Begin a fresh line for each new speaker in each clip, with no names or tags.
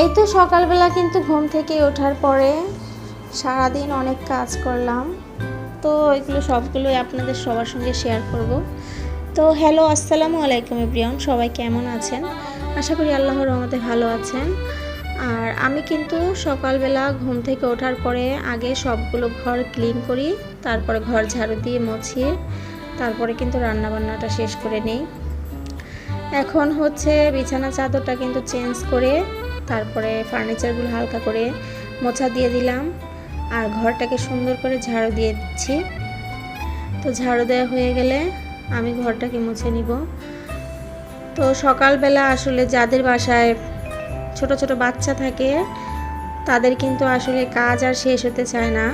এই তো সকালবেলা কিন্তু ঘুম থেকে ওঠার পরে সারাদিন অনেক কাজ করলাম। তো এগুলো সবগুলোই আপনাদের সবার সঙ্গে শেয়ার করব। তো হ্যালো আসসালামু আলাইকুম ইব্রিয়ান সবাই কেমন আছেন? আশা করি আল্লাহর রহমতে ভালো আছেন। আর আমি কিন্তু সকালবেলা ঘুম থেকে ওঠার পরে আগে সবগুলো ঘর ক্লিন করি, তারপরে ঘর ঝাড়ু দিয়ে মুছিয়ে তারপরে কিন্তু রান্নাবান্নাটা শেষ করে নেই। এখন হচ্ছে বিছানা চাদরটা কিন্তু চেঞ্জ করে তারপরে ফার্নিচারগুলো হালকা করে মোছা দিয়ে দিলাম। আর ঘরটাকে সুন্দর করে ঝাড়ু দিয়ে দিচ্ছি। তো ঝাড়ু দেওয়া হয়ে গেলে আমি ঘরটাকে মুছে নিব। তো সকালবেলা আসলে যাদের বাসায় ছোট ছোট বাচ্চা থাকে, তাদের কিন্তু আসলে কাজ আর শেষ হতে চায় না।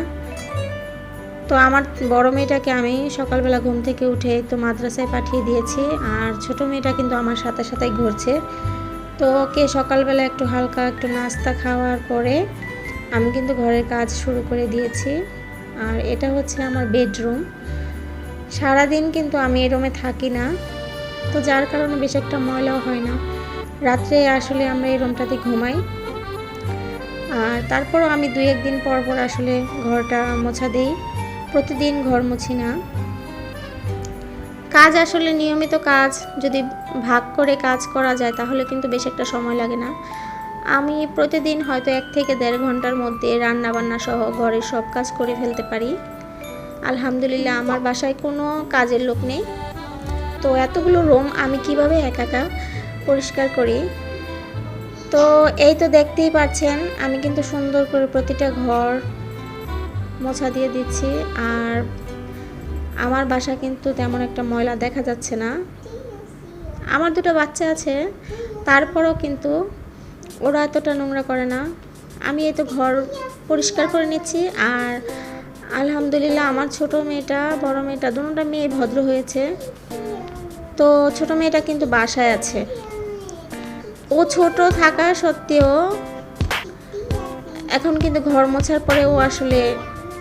তো আমার বড় মেয়েটাকে আমি সকালবেলা ঘুম থেকে উঠে তো মাদ্রাসায় পাঠিয়ে দিয়েছি। আর ছোট মেয়েটা কিন্তু আমার সাথে সাথে ঘুরছে। তো ওকে সকালবেলা একটু হালকা একটু নাস্তা খাওয়ার পরে আমি কিন্তু ঘরের কাজ শুরু করে দিয়েছি। আর এটা হচ্ছে আমার বেডরুম। সারাদিন কিন্তু আমি এই রুমে থাকি না। তো যার কারণে বেশ একটা ময়লাও হয় না। রাত্রে আসলে আমরা এই রুমটাতে ঘুমাই। আর তারপরও আমি দুই একদিন পর পর আসলে ঘরটা মোছা দিই। প্রতিদিন ঘর মুছি না। কাজ আসলে নিয়মিত কাজ, যদি ভাগ করে কাজ করা যায়, তাহলে কিন্তু বেশ একটা সময় লাগে না। আমি প্রতিদিন হয়তো এক থেকে দেড় ঘণ্টার মধ্যে রান্না বান্না সহ ঘরের সব কাজ করে ফেলতে পারি। আলহামদুলিল্লাহ, আমার বাসায় কোনো কাজের লোক নেই। তো এতগুলো রুম আমি কীভাবে একা একা পরিষ্কার করি? তো এই তো দেখতেই পাচ্ছেন আমি কিন্তু সুন্দর করে প্রতিটা ঘর মোছা দিয়ে দিচ্ছি। আর আমার বাসা কিন্তু তেমন একটা ময়লা দেখা যাচ্ছে না। আমার দুটো বাচ্চা আছে, তারপরও কিন্তু ওরা এতটা নোংরা করে না। আমি এই তো ঘর পরিষ্কার করে নিচ্ছি আর আলহামদুলিল্লাহ আমার ছোট মেয়েটা, বড় মেয়েটা দুটোটা মেয়ে ভদ্র হয়েছে। তো ছোট মেয়েটা কিন্তু বাসায় আছে। ও ছোট থাকা সত্ত্বেও এখন কিন্তু ঘর মোছার পরে ও আসলে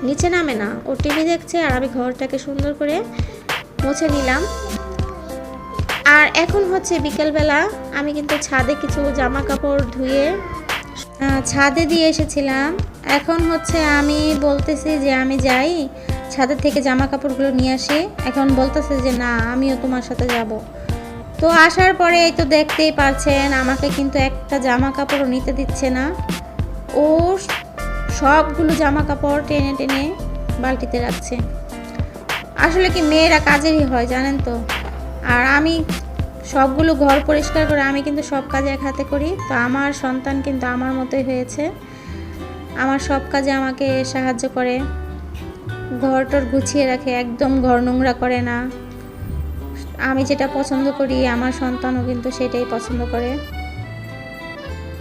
নিচে নামে না। ও টিভি দেখছে আর আমি ঘরটাকে সুন্দর করে মুছে নিলাম। আর এখন হচ্ছে বিকেলবেলা, আমি কিন্তু ছাদে কিছু জামা কাপড় ধুয়ে ছাদে দিয়ে এসেছিলাম। এখন হচ্ছে আমি বলতেছি যে আমি যাই ছাদের থেকে জামা কাপড়গুলো নিয়ে আসি। এখন বলতেছে যে না, আমিও তোমার সাথে যাব। তো আসার পরে এই তো দেখতেই পারছেন, আমাকে কিন্তু একটা জামা কাপড়ও নিতে দিচ্ছে না। ও সবগুলো জামা কাপড় টেনে টেনে বালতিতে রাখছে। আসলে কি মেয়েরা কাজেরই হয়, জানেন তো? আর আমি সবগুলো ঘর পরিষ্কার করে আমি কিন্তু সব কাজ এক হাতে করি। তো আমার সন্তান কিন্তু আমার মতোই হয়েছে। আমার সব কাজে আমাকে সাহায্য করে। ঘর টর গুছিয়ে রাখে, একদম ঘর নোংরা করে না। আমি যেটা পছন্দ করি, আমার সন্তানও কিন্তু সেটাই পছন্দ করে।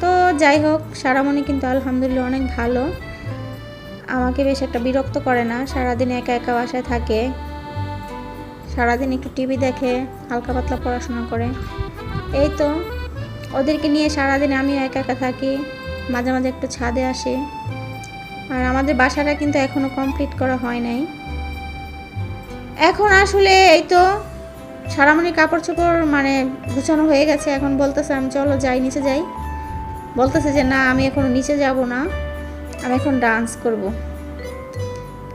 তো যাই হোক, সারামণি কিন্তু আলহামদুলিল্লাহ অনেক ভালো। আমাকে বেশ একটা বিরক্ত করে না, সারাদিন একা একা বাসায় থাকে। সারাদিন একটু টিভি দেখে, হালকা পাতলা পড়াশোনা করে। এই তো, ওদেরকে নিয়ে সারাদিন আমিও একা একা থাকি, মাঝে মাঝে একটু ছাদে আসি। আর আমাদের বাসাটা কিন্তু এখনও কমপ্লিট করা হয় নাই। এখন আসলে এই তো সারামণির কাপড় চোপড় মানে গুছানো হয়ে গেছে, এখন বলতেছে আমি চলো যাই, নিচে যাই। বলতেছে যে না, আমি এখন নিচে যাব না, আমি এখন ডান্স করব।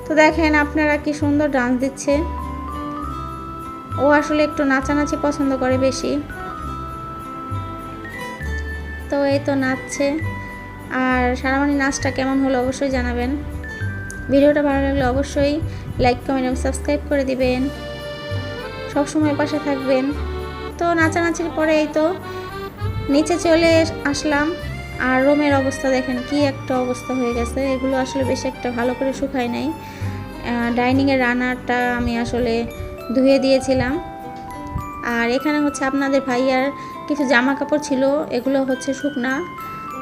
তো দেখেন আপনারা কি সুন্দর ডান্স দিচ্ছে। ও আসলে একটু নাচানাচি পছন্দ করে বেশি। তো এই তো নাচছে। আর সারামানি নাচটা কেমন হলো অবশ্যই জানাবেন। ভিডিওটা ভালো লাগলে অবশ্যই লাইক, কমেন্ট এবং সাবস্ক্রাইব করে দিবেন। সবসময় পাশে থাকবেন। তো নাচানাচির পরে এই তো নিচে চলে আসলাম। আর রুমের অবস্থা দেখেন কি একটা অবস্থা হয়ে গেছে। এগুলো আসলে বেশি একটা ভালো করে শুকায় নাই। ডাইনিংয়ের রান্নাটা আমি আসলে ধুয়ে দিয়েছিলাম। আর এখানে হচ্ছে আপনাদের ভাইয়ার কিছু জামা কাপড় ছিল, এগুলো হচ্ছে শুকনা।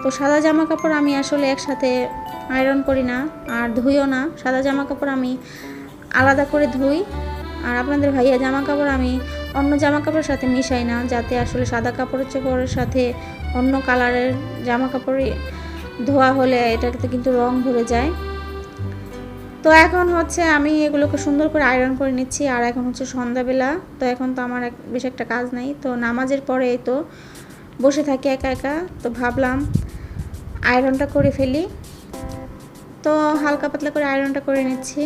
তো সাদা জামা কাপড় আমি আসলে একসাথে আয়রন করি না, আর ধুইও না। সাদা জামা কাপড় আমি আলাদা করে ধুই। আর আপনাদের ভাইয়া জামা কাপড় আমি অন্য জামা কাপড়ের সাথে মিশাই না, যাতে আসলে সাদা কাপড়ের চোপড়ের সাথে অন্য কালারের জামা কাপড় ধোয়া হলে এটাতে কিন্তু রং ধরে যায়। তো এখন হচ্ছে আমি এগুলোকে সুন্দর করে আয়রন করে নিচ্ছি, আর এখন হচ্ছে সন্ধ্যাবেলা। তো এখন তো আমার বেশ একটা কাজ নেই। তো নামাজের পরে এই তো বসে থাকি একা একা। তো ভাবলাম আয়রনটা করে ফেলি। তো হালকা পাতলা করে আয়রনটা করে নিচ্ছি।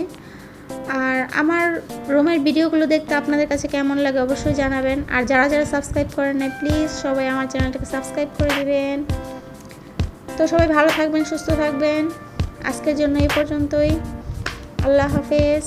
আর আমার রুমের ভিডিওগুলো দেখতে আপনাদের কাছে কেমন লাগে অবশ্যই জানাবেন। আর যারা যারা সাবস্ক্রাইব করেন নাই প্লিজ সবাই আমার চ্যানেলটাকে সাবস্ক্রাইব করে দেবেন। তো সবাই ভালো থাকবেন, সুস্থ থাকবেন। আজকের জন্য এই পর্যন্তই। আল্লাহ হাফেজ।